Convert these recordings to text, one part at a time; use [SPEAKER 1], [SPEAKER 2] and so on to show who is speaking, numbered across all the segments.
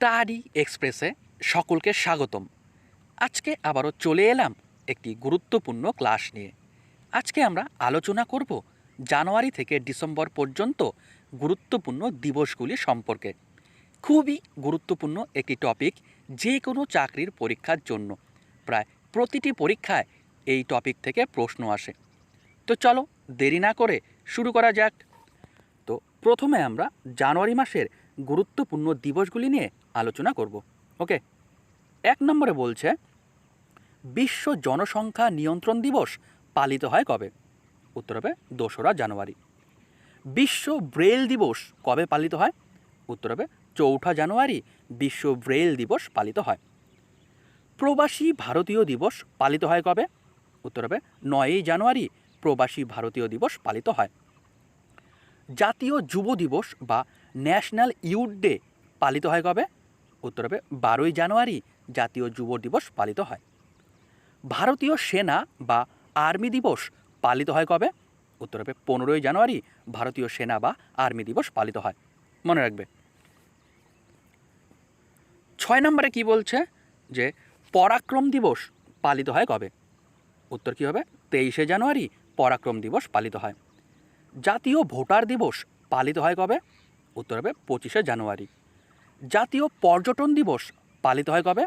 [SPEAKER 1] Study এক্সপ্রেসে সকলকে স্বাগতম। আজকে আবারও চলে এলাম একটি গুরুত্বপূর্ণ ক্লাস নিয়ে। আজকে আমরা আলোচনা করব জানুয়ারি থেকে ডিসেম্বর পর্যন্ত গুরুত্বপূর্ণ দিবসগুলি সম্পর্কে। খুবই গুরুত্বপূর্ণ একটি টপিক যে কোনো চাকরির পরীক্ষার জন্য। প্রায় প্রতিটি পরীক্ষায় এই টপিক থেকে প্রশ্ন আসে। তো চলো দেরি না করে শুরু করা যাক। তো প্রথমে আমরা জানুয়ারি মাসের গুরুত্বপূর্ণ দিবসগুলি নিয়ে আলোচনা করব। ওকে? এক নম্বরে বলছে, বিশ্ব জনসংখ্যা নিয়ন্ত্রণ দিবস পালিত হয় কবে? উত্তর হবে দোসরা জানুয়ারি। বিশ্ব ব্রেল দিবস কবে পালিত হয়? উত্তর হবে চৌঠা জানুয়ারি, বিশ্ব ব্রেল দিবস পালিত হয়। প্রবাসী ভারতীয় দিবস পালিত হয় কবে? উত্তর হবে নয়ই জানুয়ারি, প্রবাসী ভারতীয় দিবস পালিত হয়। জাতীয় যুব দিবস বা ন্যাশনাল ইউথ ডে পালিত হয় কবে? উত্তর হবে বারোই জানুয়ারি, জাতীয় যুব দিবস পালিত হয়। ভারতীয় সেনা বা আর্মি দিবস পালিত হয় কবে? উত্তর হবে পনেরোই জানুয়ারি, ভারতীয় সেনা বা আর্মি দিবস পালিত হয়। মনে রাখবে। ছয় নম্বরে কি বলছে? যে পরাক্রম দিবস পালিত হয় কবে? উত্তর কী হবে? তেইশে জানুয়ারি, পরাক্রম দিবস পালিত হয়। জাতীয় ভোটার দিবস পালিত হয় কবে? উত্তর হবে পঁচিশে জানুয়ারি। জাতীয় পর্যটন দিবস পালিত হয় কবে?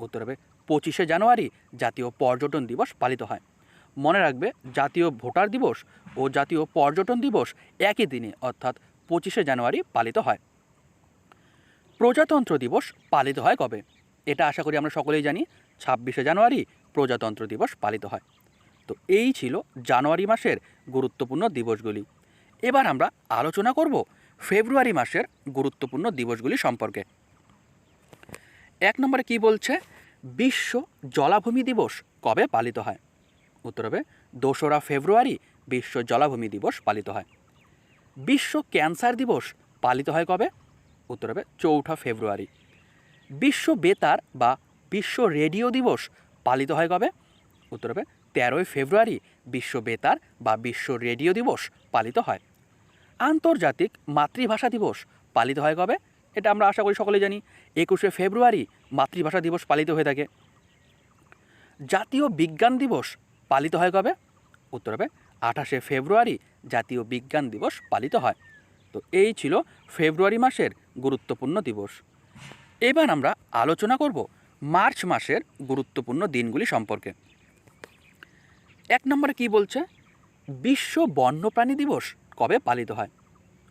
[SPEAKER 1] উত্তর হবে পঁচিশে জানুয়ারি, জাতীয় পর্যটন দিবস পালিত হয়। মনে রাখবে, জাতীয় ভোটার দিবস ও জাতীয় পর্যটন দিবস একই দিনে, অর্থাৎ পঁচিশে জানুয়ারি পালিত হয়। প্রজাতন্ত্র দিবস পালিত হয় কবে? এটা আশা করি আমরা সকলেই জানি, ছাব্বিশে জানুয়ারি প্রজাতন্ত্র দিবস পালিত হয়। তো এই ছিল জানুয়ারি মাসের গুরুত্বপূর্ণ দিবসগুলি। এবার আমরা আলোচনা করব ফেব্রুয়ারি মাসের গুরুত্বপূর্ণ দিবসগুলি সম্পর্কে। এক নম্বরে কি বলছে? বিশ্ব জলাভূমি দিবস কবে পালিত হয়? উত্তর হবে, দোসরা ফেব্রুয়ারি বিশ্ব জলাভূমি দিবস পালিত হয়। বিশ্ব ক্যান্সার দিবস পালিত হয় কবে? উত্তর হবে, চৌঠা ফেব্রুয়ারি। বিশ্ব বেতার বা বিশ্ব রেডিও দিবস পালিত হয় কবে? উত্তর হবে, তেরোই ফেব্রুয়ারি বিশ্ব বেতার বা বিশ্ব রেডিও দিবস পালিত হয়। আন্তর্জাতিক মাতৃভাষা দিবস পালিত হয় কবে? এটা আমরা আশা করি সকলে জানি। একুশে ফেব্রুয়ারি মাতৃভাষা দিবস পালিত হয়ে থাকে। জাতীয় বিজ্ঞান দিবস পালিত হয় কবে? উত্তর হবে আঠাশে ফেব্রুয়ারি জাতীয় বিজ্ঞান দিবস পালিত হয়। তো এই ছিল ফেব্রুয়ারি মাসের গুরুত্বপূর্ণ দিবস। এবার আমরা আলোচনা করব মার্চ মাসের গুরুত্বপূর্ণ দিনগুলি সম্পর্কে। এক নম্বরে কি বলছে? বিশ্ব বন্যপ্রাণী দিবস কবে পালিত হয়?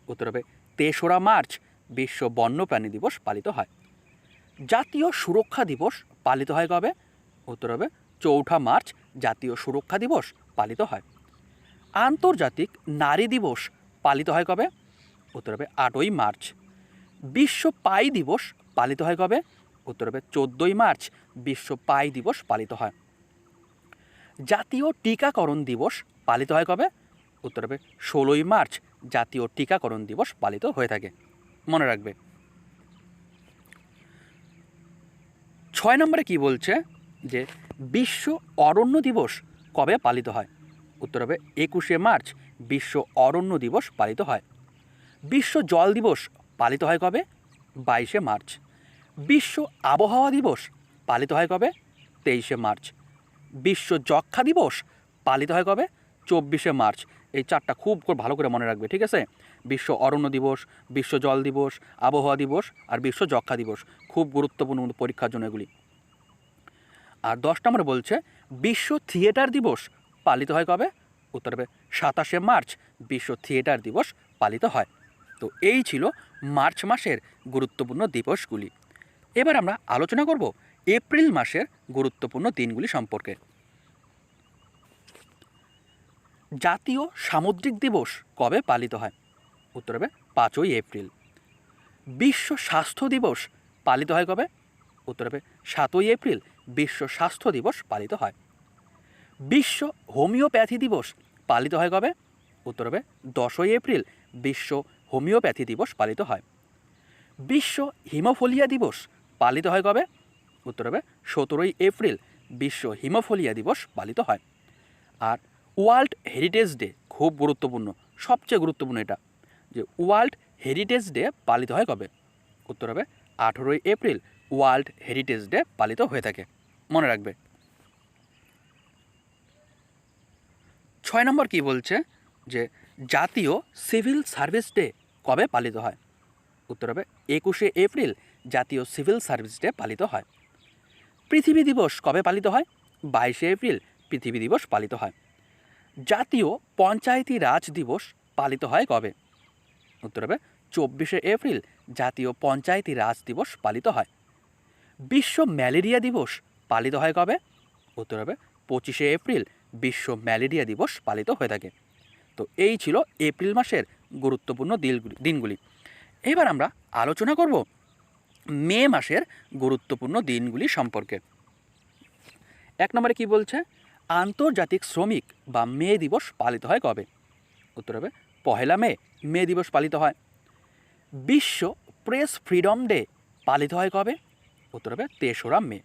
[SPEAKER 1] উত্তর হবে, তেসরা মার্চ, বিশ্ব বন্যপ্রাণী দিবস পালিত হয়। জাতীয় সুরক্ষা দিবস পালিত হয় কবে? উত্তর হবে, চৌঠা মার্চ, জাতীয় সুরক্ষা দিবস পালিত হয়। আন্তর্জাতিক নারী দিবস পালিত হয় কবে? উত্তর হবে, আটই মার্চ। বিশ্ব পাই দিবস পালিত হয় কবে? উত্তর হবে, চোদ্দোই মার্চ, বিশ্ব পাই দিবস পালিত হয়। জাতীয় টিকাকরণ দিবস পালিত হয় কবে? উত্তর হবে ষোলোই মার্চ, জাতীয় টিকাকরণ দিবস পালিত হয়ে থাকে। মনে রাখবে। ছয় নম্বরে কি বলছে? যে বিশ্ব অরণ্য দিবস কবে পালিত হয়? উত্তর হবে একুশে মার্চ, বিশ্ব অরণ্য দিবস পালিত হয়। বিশ্ব জল দিবস পালিত হয় কবে? বাইশে মার্চ। বিশ্ব আবহাওয়া দিবস পালিত হয় কবে? তেইশে মার্চ। বিশ্ব যক্ষা দিবস পালিত হয় কবে? চব্বিশে মার্চ। এই চারটা খুব ভালো করে মনে রাখবে, ঠিক আছে? বিশ্ব অরণ্য দিবস, বিশ্ব জল দিবস, আবহাওয়া দিবস আর বিশ্ব যক্ষা দিবস, খুব গুরুত্বপূর্ণ পরীক্ষার জন্য এগুলি। আর দশ নম্বরে বলছে, বিশ্ব থিয়েটার দিবস পালিত হয় কবে? উত্তর হবে, সাতাশে মার্চ বিশ্ব থিয়েটার দিবস পালিত হয়। তো এই ছিল মার্চ মাসের গুরুত্বপূর্ণ দিবসগুলি। এবার আমরা আলোচনা করব এপ্রিল মাসের গুরুত্বপূর্ণ দিনগুলি সম্পর্কে। জাতীয় সামুদ্রিক দিবস কবে পালিত হয়? উত্তর হবে পাঁচই এপ্রিল। বিশ্ব স্বাস্থ্য দিবস পালিত হয় কবে? উত্তর হবে সাতই এপ্রিল, বিশ্ব স্বাস্থ্য দিবস পালিত হয়। বিশ্ব হোমিওপ্যাথি দিবস পালিত হয় কবে? উত্তর হবে দশই এপ্রিল, বিশ্ব হোমিওপ্যাথি দিবস পালিত হয়। বিশ্ব হিমোফোলিয়া দিবস পালিত হয় কবে? উত্তর হবে সতেরোই এপ্রিল, বিশ্ব হিমোফোলিয়া দিবস পালিত হয়। আর ওয়ার্ল্ড হেরিটেজ ডে খুব গুরুত্বপূর্ণ, সবচেয়ে গুরুত্বপূর্ণ এটা, যে ওয়ার্ল্ড হেরিটেজ ডে পালিত হয় কবে? উত্তর হবে আঠেরোই এপ্রিল, ওয়ার্ল্ড হেরিটেজ ডে পালিত হয়ে থাকে। মনে রাখবে। ছয় নম্বর কি বলছে? যে জাতীয় সিভিল সার্ভিস ডে কবে পালিত হয়? উত্তর হবে একুশে এপ্রিল, জাতীয় সিভিল সার্ভিস ডে পালিত হয়। পৃথিবী দিবস কবে পালিত হয়? বাইশে এপ্রিল, পৃথিবী দিবস পালিত হয়। জাতীয় পঞ্চায়েতি রাজ দিবস পালিত হয় কবে? উত্তর হবে, চব্বিশে এপ্রিল জাতীয় পঞ্চায়েতি রাজ দিবস পালিত হয়। বিশ্ব ম্যালেরিয়া দিবস পালিত হয় কবে? উত্তর হবে, পঁচিশে এপ্রিল বিশ্ব ম্যালেরিয়া দিবস পালিত হয়ে থাকে। তো এই ছিল এপ্রিল মাসের গুরুত্বপূর্ণ দিনগুলি। এবার আমরা আলোচনা করব মে মাসের গুরুত্বপূর্ণ দিনগুলি সম্পর্কে। এক নম্বরে কি বলছে? আন্তর্জাতিক শ্রমিক বা মে দিবস পালিত হয় কবে? উত্তর হবে, পহেলা মে মে দিবস পালিত হয়। বিশ্ব প্রেস ফ্রিডম ডে পালিত হয় কবে? উত্তর হবে, তেসরা মে।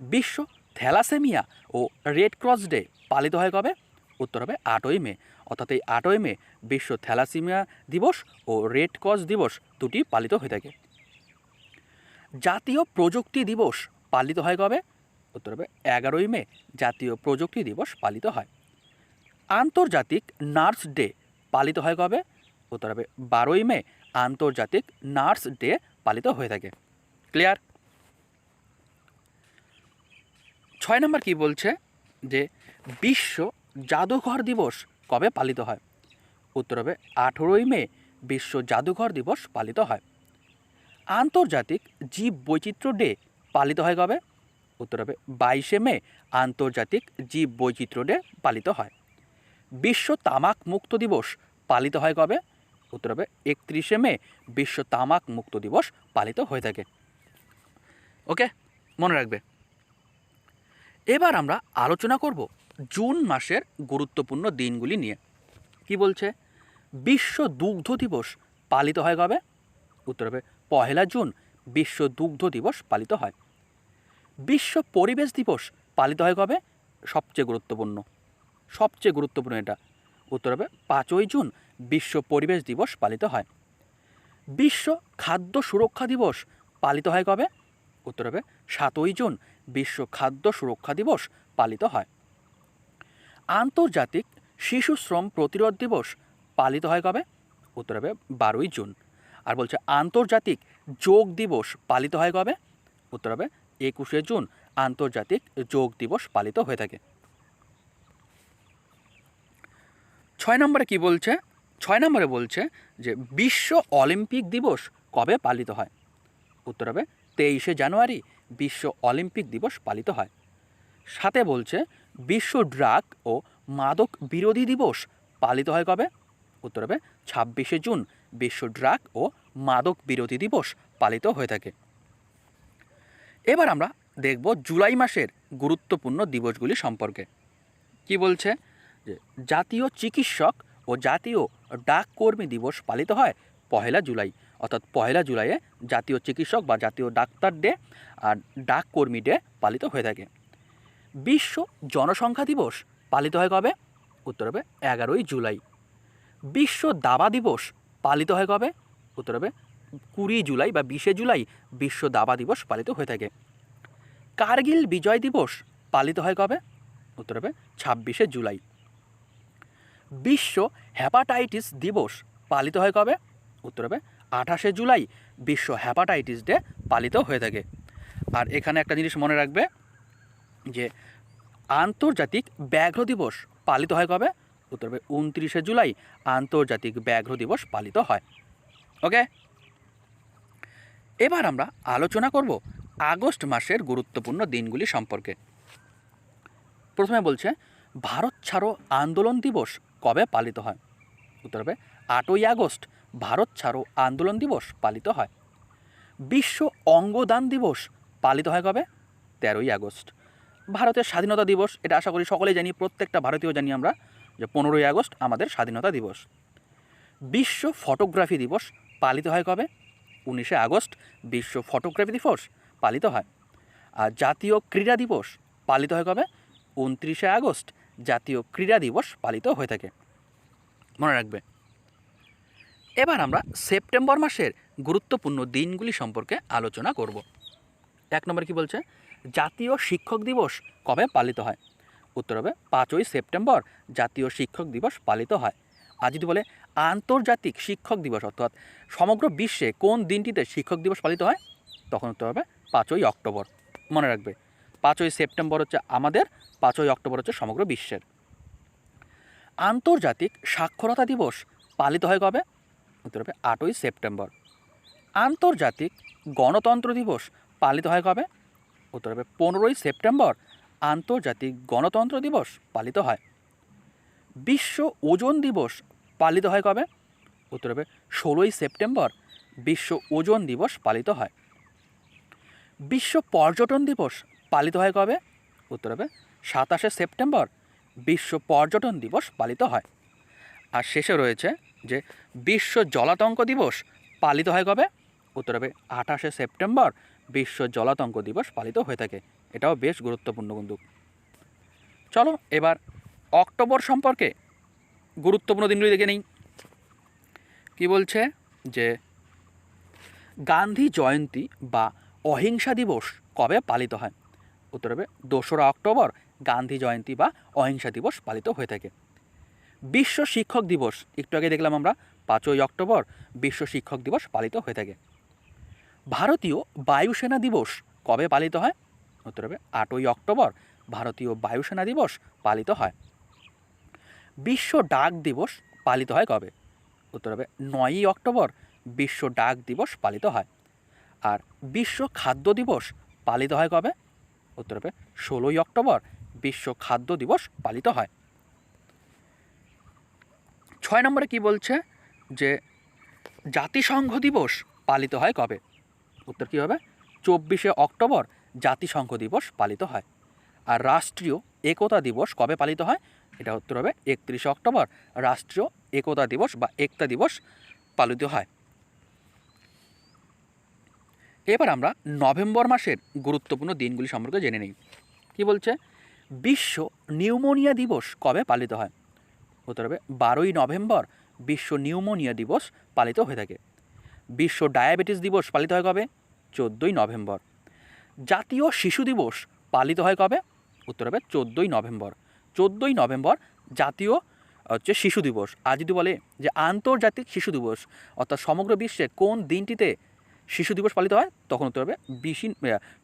[SPEAKER 1] বিশ্ব থ্যালাসেমিয়া ও রেড ক্রস ডে পালিত হয় কবে? উত্তর হবে, আটই মে। অর্থাৎ এই আটই মে বিশ্ব থ্যালাসেমিয়া দিবস ও রেড ক্রস দিবস দুটি পালিত হয়ে থাকে। জাতীয় প্রযুক্তি দিবস পালিত হয় কবে? উত্তর হবে এগারোই মে, জাতীয় প্রযুক্তি দিবস পালিত হয়। আন্তর্জাতিক নার্স ডে পালিত হয় কবে? উত্তর হবে বারোই মে, আন্তর্জাতিক নার্স ডে পালিত হয়ে থাকে। ক্লিয়ার? ছয় নম্বর কি বলছে? যে বিশ্ব জাদুঘর দিবস কবে পালিত হয়? উত্তর হবে আঠেরোই মে, বিশ্ব জাদুঘর দিবস পালিত হয়। আন্তর্জাতিক জীব বৈচিত্র্য ডে পালিত হয় কবে? উত্তর হবে বাইশে মে, আন্তর্জাতিক জীব বৈচিত্র্য ডে পালিত হয়। বিশ্ব তামাক মুক্ত দিবস পালিত হয় কবে? উত্তর হবে একত্রিশে মে, বিশ্ব তামাক মুক্ত দিবস পালিত হয়ে থাকে। ওকে, মনে রাখবে। এবার আমরা আলোচনা করব জুন মাসের গুরুত্বপূর্ণ দিনগুলি নিয়ে। কি বলছে? বিশ্ব দুগ্ধ দিবস পালিত হয় কবে? উত্তর হবে পহেলা জুন, বিশ্ব দুগ্ধ দিবস পালিত হয়। বিশ্ব পরিবেশ দিবস পালিত হয় কবে? সবচেয়ে গুরুত্বপূর্ণ। সবচেয়ে গুরুত্বপূর্ণ এটা। উত্তর হবে পাঁচই জুন, বিশ্ব পরিবেশ দিবস পালিত হয়। বিশ্ব খাদ্য সুরক্ষা দিবস পালিত হয় কবে? উত্তর হবে সাতই জুন, বিশ্ব খাদ্য সুরক্ষা দিবস পালিত হয়। আন্তর্জাতিক শিশু শ্রম প্রতিরোধ দিবস পালিত হয় কবে? উত্তর হবে বারোই জুন। আর বলছে আন্তর্জাতিক যোগ দিবস পালিত হয় কবে? উত্তর হবে একুশে জুন আন্তর্জাতিক যোগ দিবস পালিত হয়ে থাকে। ছয় নম্বরে কি বলছে? ছয় নম্বরে বলছে যে বিশ্ব অলিম্পিক দিবস কবে পালিত হয়? উত্তর হবে তেইশে জানুয়ারি, বিশ্ব অলিম্পিক দিবস পালিত হয়। সাথে বলছে বিশ্ব ড্রাগ ও মাদক বিরোধী দিবস পালিত হয় কবে? উত্তর হবে ছাব্বিশে জুন, বিশ্ব ড্রাগ ও মাদক বিরোধী দিবস পালিত হয়ে থাকে। এবার আমরা দেখব জুলাই মাসের গুরুত্বপূর্ণ দিবসগুলি সম্পর্কে। কি বলছে? যে জাতীয় চিকিৎসক ও জাতীয় ডাক কর্মী দিবস পালিত হয় পহেলা জুলাই। অর্থাৎ পহেলা জুলাইয়ে জাতীয় চিকিৎসক বা জাতীয় ডাক্তার ডে আর ডাক কর্মী ডে পালিত হয়ে থাকে। বিশ্ব জনসংখ্যা দিবস পালিত হয় কবে? উত্তর হবে এগারোই জুলাই। বিশ্ব দাবা দিবস পালিত হয় কবে? উত্তর হবে কুড়ি জুলাই বা বিশে জুলাই বিশ্ব দাবা দিবস পালিত হয়ে থাকে। কার্গিল বিজয় দিবস পালিত হয় কবে? উত্তর হবে ছাব্বিশে জুলাই। বিশ্ব হ্যাপাটাইটিস দিবস পালিত হয় কবে? উত্তর হবে আঠাশে জুলাই বিশ্ব হ্যাপাটাইটিস ডে পালিত হয়ে থাকে। আর এখানে একটা জিনিস মনে রাখবে যে আন্তর্জাতিক ব্যাঘ্র দিবস পালিত হয় কবে? উত্তর হবে উনত্রিশে জুলাই আন্তর্জাতিক ব্যাঘ্র দিবস পালিত হয়। ওকে? এবার আমরা আলোচনা করব আগস্ট মাসের গুরুত্বপূর্ণ দিনগুলি সম্পর্কে। প্রথমে বলছে, ভারত ছাড়ো আন্দোলন দিবস কবে পালিত হয়? উত্তর হবে, আটই আগস্ট, ভারত ছাড়ো আন্দোলন দিবস পালিত হয়। বিশ্ব অঙ্গদান দিবস পালিত হয় কবে? তেরোই আগস্ট। ভারতের স্বাধীনতা দিবস, এটা আশা করি সকলেই জানি, প্রত্যেকটা ভারতীয় জানি আমরা, যে পনেরোই আগস্ট আমাদের স্বাধীনতা দিবস। বিশ্ব ফটোগ্রাফি দিবস পালিত হয় কবে? উনিশে আগস্ট বিশ্ব ফটোগ্রাফি দিবস পালিত হয়। আর জাতীয় ক্রীড়া দিবস পালিত হয় কবে? উনত্রিশে আগস্ট জাতীয় ক্রীড়া দিবস পালিত হয়ে থাকে। মনে রাখবে। এবার আমরা সেপ্টেম্বর মাসের গুরুত্বপূর্ণ দিনগুলি সম্পর্কে আলোচনা করব। এক নম্বরে কি বলছে? জাতীয় শিক্ষক দিবস কবে পালিত হয়? উত্তর হবে পাঁচই সেপ্টেম্বর জাতীয় শিক্ষক দিবস পালিত হয়। আর যদি বলে, আন্তর্জাতিক শিক্ষক দিবস, অর্থাৎ সমগ্র বিশ্বে কোন দিনটিতে শিক্ষক দিবস পালিত হয়? তখন উত্তর হবে, পাঁচই অক্টোবর। মনে রাখবে, পাঁচই সেপ্টেম্বর হচ্ছে আমাদের, পাঁচই অক্টোবর হচ্ছে সমগ্র বিশ্বের। আন্তর্জাতিক সাক্ষরতা দিবস পালিত হয় কবে? উত্তর হবে, আটই সেপ্টেম্বর। আন্তর্জাতিক গণতন্ত্র দিবস পালিত হয় কবে? উত্তর হবে, পনেরোই সেপ্টেম্বর আন্তর্জাতিক গণতন্ত্র দিবস পালিত হয়। বিশ্ব ওজন দিবস পালিত হয় কবে? উত্তর হবে ষোলোই সেপ্টেম্বর, বিশ্ব ওজন দিবস পালিত হয়। বিশ্ব পর্যটন দিবস পালিত হয় কবে? উত্তর হবে সাতাশে সেপ্টেম্বর, বিশ্ব পর্যটন দিবস পালিত হয়। আর শেষে রয়েছে যে বিশ্ব জলাতঙ্ক দিবস পালিত হয় কবে? উত্তর হবে আঠাশে সেপ্টেম্বর, বিশ্ব জলাতঙ্ক দিবস পালিত হয়ে থাকে। এটাও বেশ গুরুত্বপূর্ণ কিন্তু চলো এবার অক্টোবর সম্পর্কে গুরুত্বপূর্ণ দিনগুলি দেখে নেই। কি বলছে? যে গান্ধী জয়ন্তী বা অহিংসা দিবস কবে পালিত হয়? উত্তর হবে দোসরা অক্টোবর, গান্ধী জয়ন্তী বা অহিংসা দিবস পালিত হয়ে থাকে। বিশ্ব শিক্ষক দিবস, একটু আগে দেখলাম আমরা, পাঁচই অক্টোবর, বিশ্ব শিক্ষক দিবস পালিত হয়ে থাকে। ভারতীয় বায়ুসেনা দিবস কবে পালিত হয়? উত্তর হবে আটই অক্টোবর, ভারতীয় বায়ুসেনা দিবস পালিত হয়। বিশ্ব ডাক দিবস পালিত হয় কবে? উত্তর হবে নয়ই অক্টোবর, বিশ্ব ডাক দিবস পালিত হয়। আর বিশ্ব খাদ্য দিবস পালিত হয় কবে? উত্তর হবে ষোলোই অক্টোবর, বিশ্ব খাদ্য দিবস পালিত হয়। ছয় নম্বরে কি বলছে? যে জাতিসংঘ দিবস পালিত হয় কবে? উত্তর কী হবে? চব্বিশে অক্টোবর জাতিসংঘ দিবস পালিত হয়। আর রাষ্ট্রীয় একতা দিবস কবে পালিত হয়? এটা উত্তর হবে একত্রিশে অক্টোবর, রাষ্ট্রীয় একতা দিবস বা একতা দিবস পালিত হয়। এবার আমরা নভেম্বর মাসের গুরুত্বপূর্ণ দিনগুলি সম্পর্কে জেনে নিই। কি বলছে? বিশ্ব নিউমোনিয়া দিবস কবে পালিত হয়? উত্তর হবে বারোই নভেম্বর, বিশ্ব নিউমোনিয়া দিবস পালিত হয়ে থাকে। বিশ্ব ডায়াবেটিস দিবস পালিত হয় কবে? চোদ্দোই নভেম্বর। জাতীয় শিশু দিবস পালিত হয় কবে? উত্তর হবে চোদ্দোই নভেম্বর। চোদ্দোই নভেম্বর জাতীয় হচ্ছে শিশু দিবস। আর যদি বলে যে আন্তর্জাতিক শিশু দিবস। অর্থাৎ সমগ্র বিশ্বে কোন দিনটিতে শিশু দিবস পালিত হয়, তখন উত্তর হবে বিশি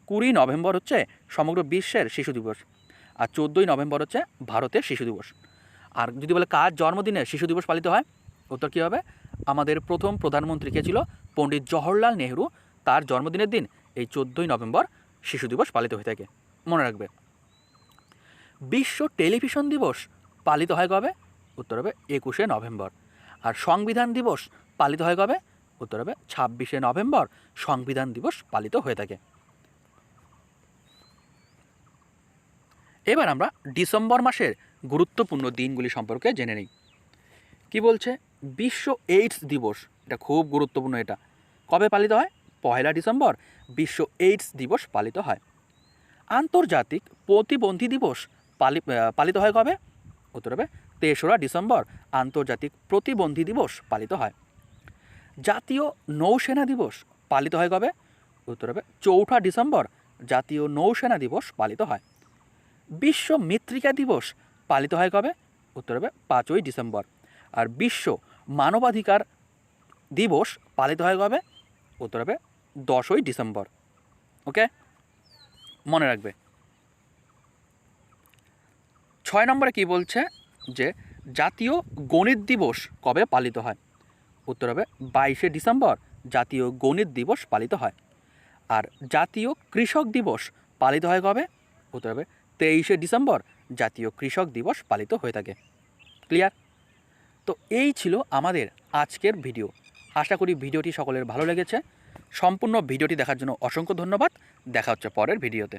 [SPEAKER 1] কুড়ি নভেম্বর হচ্ছে সমগ্র বিশ্বের শিশু দিবস। আর চোদ্দোই নভেম্বর হচ্ছে ভারতের শিশু দিবস। আর যদি বলে কার জন্মদিনে শিশু দিবস পালিত হয়, উত্তর কী হবে? আমাদের প্রথম প্রধানমন্ত্রী কে ছিল? পণ্ডিত জওহরলাল নেহরু। তার জন্মদিনের দিন এই চোদ্দোই নভেম্বর শিশু দিবস পালিত হয়ে থাকে। মনে রাখবে। বিশ্ব টেলিভিশন দিবস পালিত হয় কবে? উত্তর হবে একুশে নভেম্বর। আর সংবিধান দিবস পালিত হয় কবে? উত্তর হবে ছাব্বিশে নভেম্বর, সংবিধান দিবস পালিত হয়ে থাকে। এবার আমরা ডিসেম্বর মাসের গুরুত্বপূর্ণ দিনগুলি সম্পর্কে জেনে নিই। কি বলছে? বিশ্ব এইডস দিবস। এটা খুব গুরুত্বপূর্ণ এটা। কবে পালিত হয়? পয়লা ডিসেম্বর, বিশ্ব এইডস দিবস পালিত হয়। আন্তর্জাতিক প্রতিবন্ধী দিবস পালি পালিত হয় কবে? উত্তর হবে তেসরা ডিসেম্বর, আন্তর্জাতিক প্রতিবন্ধী দিবস পালিত হয়। জাতীয় নৌসেনা দিবস পালিত হয় কবে? উত্তর হবে চৌঠা ডিসেম্বর, জাতীয় নৌসেনা দিবস পালিত হয়। বিশ্ব মৃত্তিকা দিবস পালিত হয় কবে? উত্তর হবে পাঁচই ডিসেম্বর। আর বিশ্ব মানবাধিকার দিবস পালিত হয় কবে? উত্তর হবে দশই ডিসেম্বর। ওকে? মনে রাখবে। ছয় নম্বরে কি বলছে? যে জাতীয় গণিত দিবস কবে পালিত হয়? উত্তর হবে বাইশে ডিসেম্বর, জাতীয় গণিত দিবস পালিত হয়। আর জাতীয় কৃষক দিবস পালিত হয় কবে? উত্তর হবে তেইশে ডিসেম্বর, জাতীয় কৃষক দিবস পালিত হয়ে থাকে। ক্লিয়ার? তো এই ছিল আমাদের আজকের ভিডিও। আশা করি ভিডিওটি সকলের ভালো লেগেছে। সম্পূর্ণ ভিডিওটি দেখার জন্য অসংখ্য ধন্যবাদ। দেখা হচ্ছে পরের ভিডিওতে।